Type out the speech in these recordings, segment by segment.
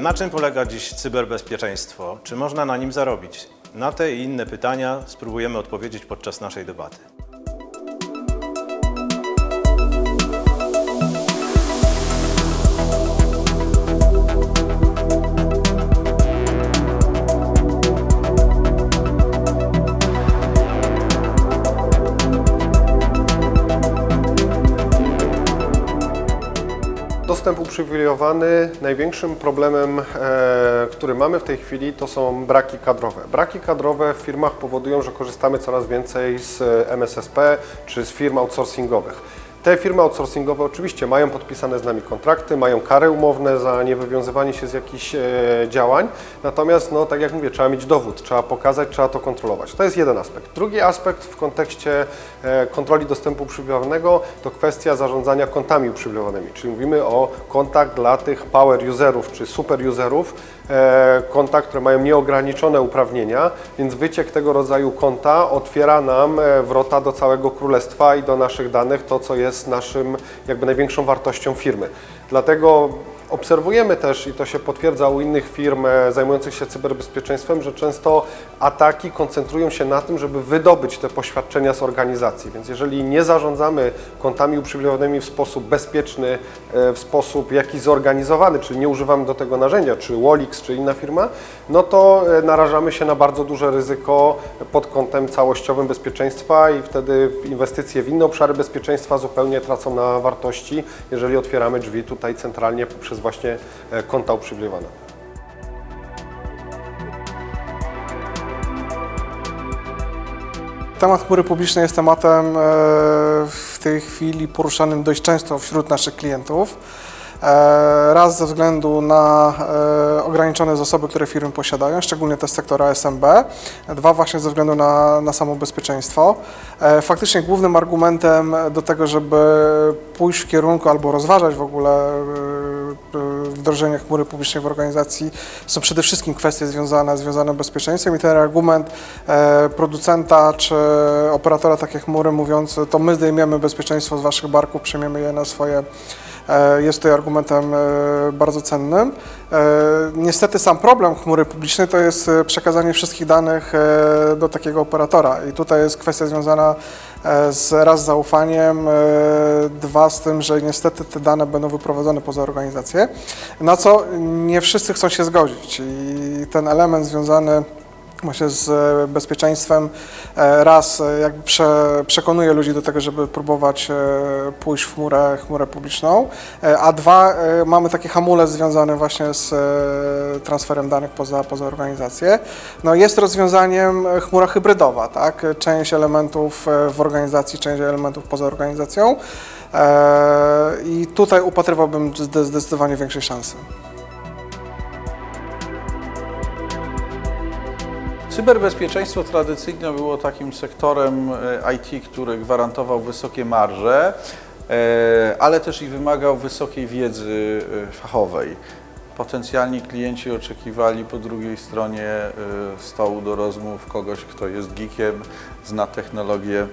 Na czym polega dziś cyberbezpieczeństwo? Czy można na nim zarobić? Na te i inne pytania spróbujemy odpowiedzieć podczas naszej debaty. Dostęp uprzywilejowany, największym problemem, e, który mamy w tej chwili, to są braki kadrowe. Braki kadrowe w firmach powodują, że korzystamy coraz więcej z e, MSSP czy z firm outsourcingowych. Te firmy outsourcingowe oczywiście mają podpisane z nami kontrakty, mają kary umowne za niewywiązywanie się z jakichś e, działań, natomiast, no, tak jak mówię, trzeba mieć dowód, trzeba pokazać, trzeba to kontrolować. To jest jeden aspekt. Drugi aspekt w kontekście e, kontroli dostępu uprzywilejowanego to kwestia zarządzania kontami uprzywilejowanymi, czyli mówimy o kontach dla tych power userów czy super userów, konta, które mają nieograniczone uprawnienia, więc wyciek tego rodzaju konta otwiera nam e, wrota do całego królestwa i do naszych danych, to co jest naszym jakby największą wartością firmy. Dlatego obserwujemy też, i to się potwierdza u innych firm e, zajmujących się cyberbezpieczeństwem, że często ataki koncentrują się na tym, żeby wydobyć te poświadczenia z organizacji. Więc jeżeli nie zarządzamy kontami uprzywilejowanymi w sposób bezpieczny, e, w sposób jakiś zorganizowany, czyli nie używamy do tego narzędzia, czy Wolix, czy inna firma, no to e, narażamy się na bardzo duże ryzyko pod kątem całościowym bezpieczeństwa i wtedy inwestycje w inne obszary bezpieczeństwa zupełnie tracą na wartości, jeżeli otwieramy drzwi tutaj centralnie poprzez właśnie e, konta uprzywilejowane. Temat chmury publicznej jest tematem e, w tej chwili poruszanym dość często wśród naszych klientów. E, Raz ze względu na ograniczone zasoby, które firmy posiadają, szczególnie te z sektora SMB. Dwa właśnie ze względu na, na samo bezpieczeństwo. Faktycznie głównym argumentem do tego, żeby pójść w kierunku albo rozważać w ogóle wdrożenie chmury publicznej w organizacji są przede wszystkim kwestie związane, z bezpieczeństwem i ten argument e, producenta czy operatora takiej chmury mówiąc, to my zdejmiemy bezpieczeństwo z waszych barków, przejmiemy je na swoje e, jest tutaj argumentem e, bardzo cennym. E, Niestety sam problem chmury publicznej to jest e, przekazanie wszystkich danych e, do takiego operatora i tutaj jest kwestia związana e, z raz zaufaniem, e, dwa z tym, że niestety te dane będą wyprowadzone poza organizację, na co nie wszyscy chcą się zgodzić. I ten element związany właśnie z e, bezpieczeństwem e, raz e, jakby prze, przekonuje ludzi do tego, żeby próbować pójść w chmurę, chmurę publiczną, a dwa mamy taki hamulec związany właśnie z transferem danych poza, poza organizację. No jest rozwiązaniem chmura hybrydowa, tak? Część elementów w organizacji, część elementów poza organizacją. I tutaj upatrywałbym zde- zdecydowanie większej szansy. Cyberbezpieczeństwo tradycyjnie było takim sektorem e, IT, który gwarantował wysokie marże, e, ale też i wymagał wysokiej wiedzy e, fachowej. Potencjalni klienci oczekiwali po drugiej stronie stołu do rozmów kogoś, kto jest geekiem, zna technologię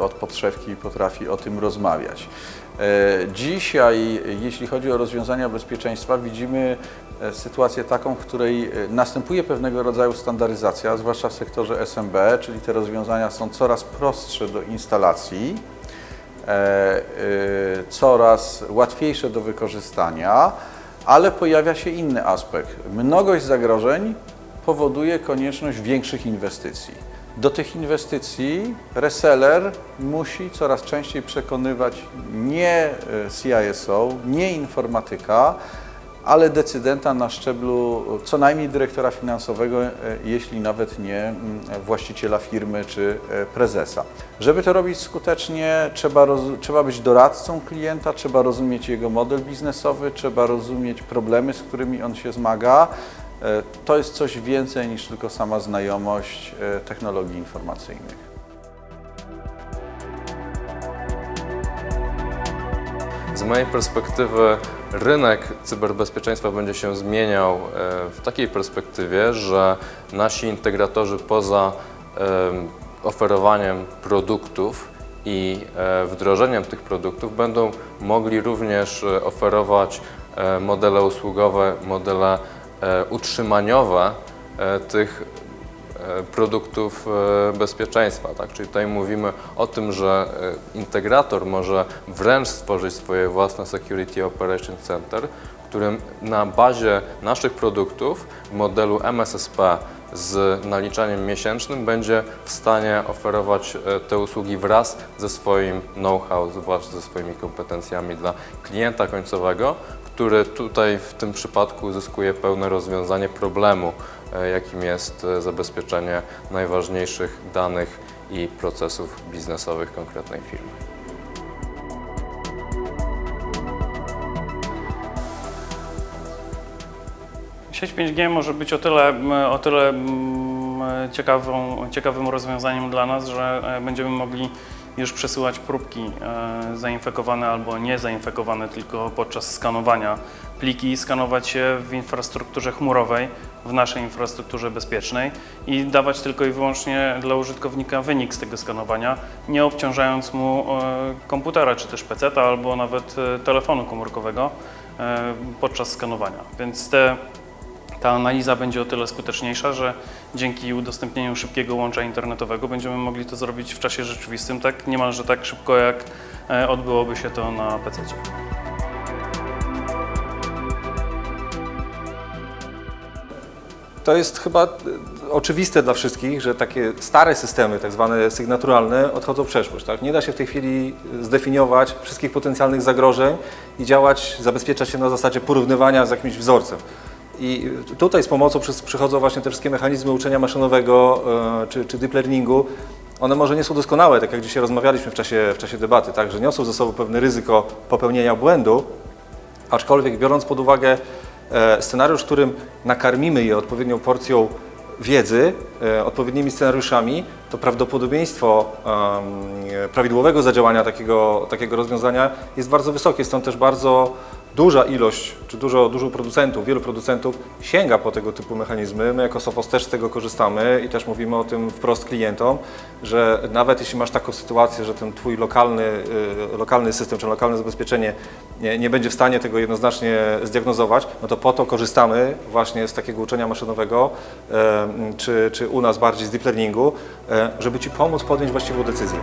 od podszewki i potrafi o tym rozmawiać. E, Dzisiaj, jeśli chodzi o rozwiązania bezpieczeństwa, widzimy e, sytuację taką, w której e, następuje pewnego rodzaju standaryzacja, zwłaszcza w sektorze SMB, czyli te rozwiązania są coraz prostsze do instalacji, coraz łatwiejsze do wykorzystania, ale pojawia się inny aspekt. Mnogość zagrożeń powoduje konieczność większych inwestycji. Do tych inwestycji reseller musi coraz częściej przekonywać nie e, CISO, nie informatyka, ale decydenta na szczeblu co najmniej dyrektora finansowego, e, jeśli nawet nie mm, właściciela firmy czy e, prezesa. Żeby to robić skutecznie, trzeba, trzeba być doradcą klienta, trzeba rozumieć jego model biznesowy, trzeba rozumieć problemy, z którymi on się zmaga. E, To jest coś więcej niż tylko sama znajomość e, technologii informacyjnych. Z mojej perspektywy rynek cyberbezpieczeństwa będzie się zmieniał e, w takiej perspektywie, że nasi integratorzy poza em, oferowaniem produktów i wdrożeniem tych produktów będą mogli również oferować modele usługowe, modele utrzymaniowe e, tych e, produktów e, bezpieczeństwa. Tak? Czyli tutaj mówimy o tym, że e, integrator może wręcz stworzyć swoje własne Security Operation Center, w którym na bazie naszych produktów w modelu MSSP z naliczaniem miesięcznym będzie w stanie oferować e, te usługi wraz ze swoim know-how, wraz ze swoimi kompetencjami dla klienta końcowego, który tutaj w tym przypadku uzyskuje pełne rozwiązanie problemu, e, jakim jest e, zabezpieczenie najważniejszych danych i procesów biznesowych konkretnej firmy. Sieć 5G może być o tyle, o tyle ciekawą, ciekawym rozwiązaniem dla nas, że e, będziemy mogli już przesyłać próbki e, zainfekowane albo niezainfekowane tylko podczas skanowania pliki, skanować je w infrastrukturze chmurowej, w naszej infrastrukturze bezpiecznej i dawać tylko i wyłącznie dla użytkownika wynik z tego skanowania, nie obciążając mu e, komputera czy też PC albo nawet e, telefonu komórkowego podczas skanowania. Więc te ta analiza będzie o tyle skuteczniejsza, że dzięki udostępnieniu szybkiego łącza internetowego będziemy mogli to zrobić w czasie rzeczywistym, tak niemalże tak szybko, jak e, odbyłoby się to na PC. To jest chyba e, oczywiste dla wszystkich, że takie stare systemy, tak zwane sygnaturalne, odchodzą w przeszłość. Tak? Nie da się w tej chwili zdefiniować wszystkich potencjalnych zagrożeń i działać, zabezpieczać się na zasadzie porównywania z jakimś wzorcem. I tutaj z pomocą przy- przychodzą właśnie te wszystkie mechanizmy uczenia maszynowego e, czy, czy deep learningu. One może nie są doskonałe, tak jak dzisiaj rozmawialiśmy w czasie, w czasie debaty, tak, że niosą ze sobą pewne ryzyko popełnienia błędu, Aczkolwiek biorąc pod uwagę e, scenariusz, którym nakarmimy je odpowiednią porcją wiedzy, e, odpowiednimi scenariuszami, to prawdopodobieństwo prawidłowego zadziałania takiego, takiego rozwiązania jest bardzo wysokie. Stąd też bardzo duża ilość, czy dużo, dużo producentów, wielu producentów sięga po tego typu mechanizmy. My jako Sophos też z tego korzystamy i też mówimy o tym wprost klientom, że nawet jeśli masz taką sytuację, że ten Twój lokalny, y, lokalny system czy lokalne zabezpieczenie nie, nie będzie w stanie tego jednoznacznie zdiagnozować, no to po to korzystamy właśnie z takiego uczenia maszynowego, czy, czy u nas bardziej z deep learningu, e, żeby Ci pomóc podjąć właściwą decyzję.